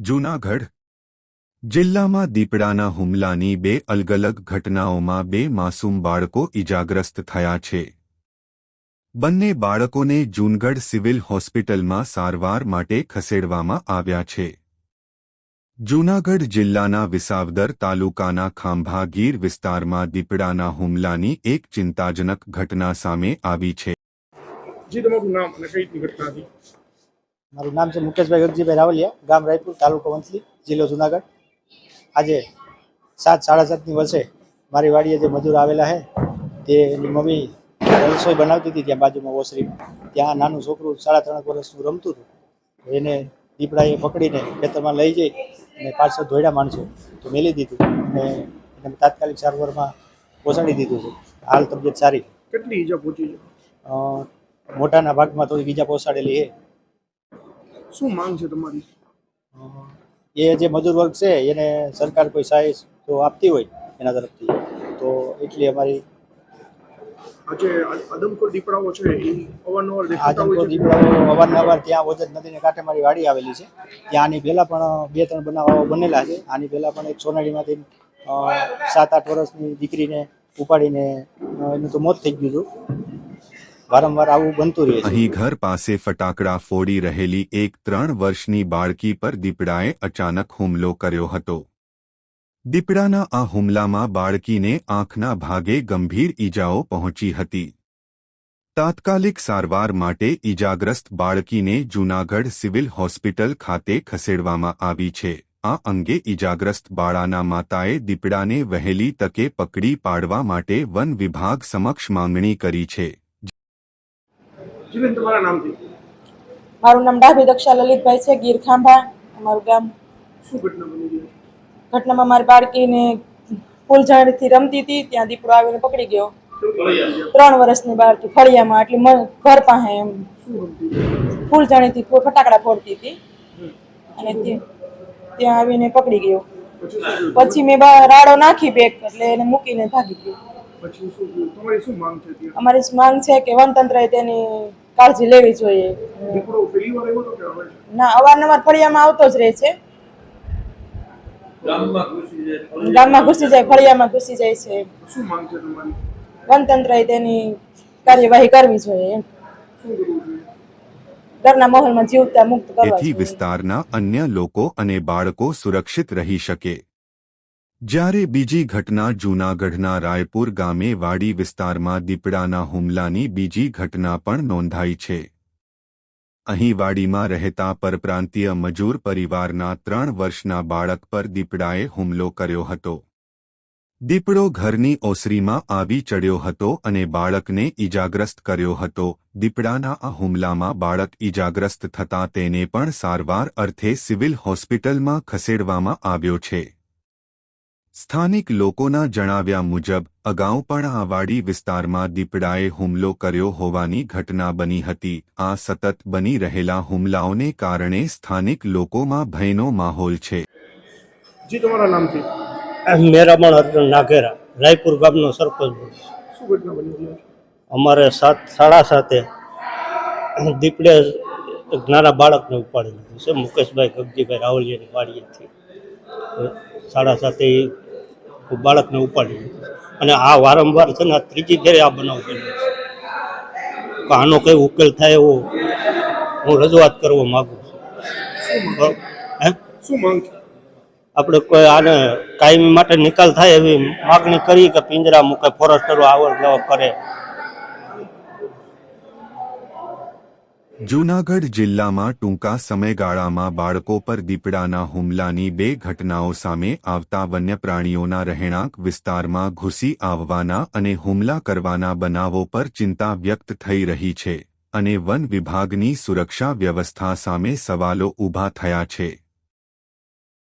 જૂનાગઢ. જિલ્લામાં દીપડાના હુમલાની બે અલગ અલગ ઘટનાઓમાં બે માસૂમ બાળકો ઇજાગ્રસ્ત થયા છે. બંને બાળકોને જૂનગઢ સિવિલ હોસ્પિટલમાં સારવાર માટે ખસેડવામાં આવ્યા છે. જૂનાગઢ જિલ્લાના વિસાવદર તાલુકાના ખાંભા ગીર વિસ્તારમાં દીપડાના હુમલાની એક ચિંતાજનક ઘટના સામે આવી છે. જી, તમારું નામ અને કઈ ઘટના હતી? મારું નામ છે મુકેશભાઈ ગગજીભાઈ રાવલિયા ગામ રાયપુર તાલુકો વંથલી જિલ્લો જુનાગઢ. આજે સાત સાડા સાતની વર્ષે મારી વાડીએ જે મજૂર આવેલા છે તે એની મમ્મી રસોઈ બનાવતી હતી ત્યાં બાજુમાં ઓસરીમાં. ત્યાં નાનું છોકરું સાડા ત્રણ વર્ષનું રમતું હતું. એને દીપડાએ પકડીને ખેતરમાં લઈ જઈ અને પાછળ ધોયડા માણસો તો મેલી દીધું અને એને તાત્કાલિક સારવારમાં પહોંચાડી દીધું છે. હાલ તબિયત સારી કેટલી ઈજા પહોંચી મોટાના ભાગમાં થોડી બીજા પહોંચાડેલી છે. શું માંગ છે તમારી? એ જે મજૂર વર્ગ છે એને સરકાર કોઈ સહાય તો આપતી હોય એના તરફથી. તો એટલી અમારી આજે આદમખોર દીપડાઓ છે એ અવારનવાર દેખાતા હોય છે. દીપડાઓ અવારનવાર ત્યાં ઓજત નદીને કાંઠે મારી વાડી આવેલી છે. ત્યાં આની પહેલાં પણ બે ત્રણ બનાવો બનેલા છે. આની પહેલાં પણ એક સોનાડીમાંથી સાત આઠ વર્ષની દીકરીને ઉપાડીને એનું તો મોત થઈ ગયું હતું. વારંવાર આવું બનતું રહે અહીં ઘર પાસે ફટાકડા ફોડી રહેલી એક ત્રણ વર્ષની બાળકી પર દીપડાએ અચાનક હુમલો કર્યો હતો. દીપડાના આ હુમલામાં બાળકીને આંખના ભાગે ગંભીર ઈજાઓ પહોંચી હતી. તાત્કાલિક સારવાર માટે ઈજાગ્રસ્ત બાળકીને જૂનાગઢ સિવિલ હોસ્પિટલ ખાતે ખસેડવામાં આવી છે. આ અંગે ઈજાગ્રસ્ત બાળાના માતાએ દીપડાને વહેલી તકે પકડી પાડવા માટે વન વિભાગ સમક્ષ માંગણી કરી છે. જી બેન તમારા નામથી? મારું નામ ડાભી દક્ષા લલિતભાઈ છે ગીર ખાંભા અમારું ગામ. શું ઘટના બની ગઈ? ઘટનામાં મારી બાળકીને ફૂલઝાડથી રમતી હતી ત્યાં દીપડો આવીને પકડી ગયો. ત્રણ વર્ષની બાળકી ફળિયામાં એટલે ઘર પાસે એમ ફૂલ ફૂ- ફટાકડા ફોડતી હતી. અને ત્યાં આવીને પકડી ગયો. પછી મેં બહાર રાડો નાખી બેગ એટલે એને મૂકીને ભાગી ગયો. અમારી માંગ છે કે વનતંત્રએ તેની કાળજી લેવી જોઈએ? ના અવારનવાર ફળિયામાં આવતો જ રહે છે. ગામમાં ઘૂસી જાય ફળિયામાં ઘૂસી જાય છે. વનતંત્રએ તેની કાર્યવાહી કરવી જોઈએ એમ. ડરના માહોલમાં જીવતા મુક્ત કરવા વિસ્તારના અન્ય લોકો અને બાળકો સુરક્ષિત રહી શકે. જ્યારે બીજી ઘટના જૂનાગઢના રાયપુર ગામે વાડી વિસ્તારમાં દીપડાના હુમલાની બીજી ઘટના પણ નોંધાઈ છે. અહીં વાડીમાં રહેતા પરપ્રાંતીય મજૂર પરિવારના ત્રણ વર્ષના બાળક પર દીપડાએ હુમલો કર્યો હતો. દીપડો ઘરની ઓસરીમાં આવી ચડ્યો હતો અને બાળકને ઈજાગ્રસ્ત કર્યો હતો. દીપડાના આ હુમલામાં બાળક ઈજાગ્રસ્ત થતાં તેને પણ સારવાર અર્થે સિવિલ હોસ્પિટલમાં ખસેડવામાં આવ્યો છે. સ્થાનિક લોકોના જણાવ્યા મુજબ અગાઉ પણ આ વાડી વિસ્તારમાં દીપડાએ હુમલો કર્યો હોવાની ઘટના બની હતી. આ સતત બની રહેલા હુમલાઓને કારણે સ્થાનિક લોકોમાં ભયનો માહોલ છે. જી તમારા નામથી? મેરામણ અર્જુન નાઘેરા રાયપુર ગામનો સરપંચ શું ઘટના બની અમારે સાત સાડા સાતે દીપડે નાના બાળકને ઉપાડી લીધું છે મુકેશભાઈ ગગજીભાઈ રાવલિયાની વાડીએથી. સાડા સાતે બાળકને ઉપાડી અને આ વારંવાર છે ને આ ત્રીજી ફેરે આ બનાવ બન્યો છે. આનો કઈ ઉકેલ થાય એવો હું રજૂઆત કરવા માગું છું? હે? શું માંગ આપણે કોઈ આને કાયમી માટે નિકાલ થાય એવી માગણી કરી કે પિંજરા મૂકે ફોરેસ્ટરો આવડ જવાબ કરે. જૂનાગઢ જિલ્લામાં ટૂંકા સમયગાળામાં બાળકો પર દીપડાના હુમલાની બે ઘટનાઓ સામે આવતા વન્યપ્રાણીઓના રહેણાંક વિસ્તારમાં ઘૂસી આવવાના અને હુમલા કરવાના બનાવો પર ચિંતા વ્યક્ત થઈ રહી છે અને વન વિભાગની સુરક્ષા વ્યવસ્થા સામે સવાલો ઊભા થયા છે.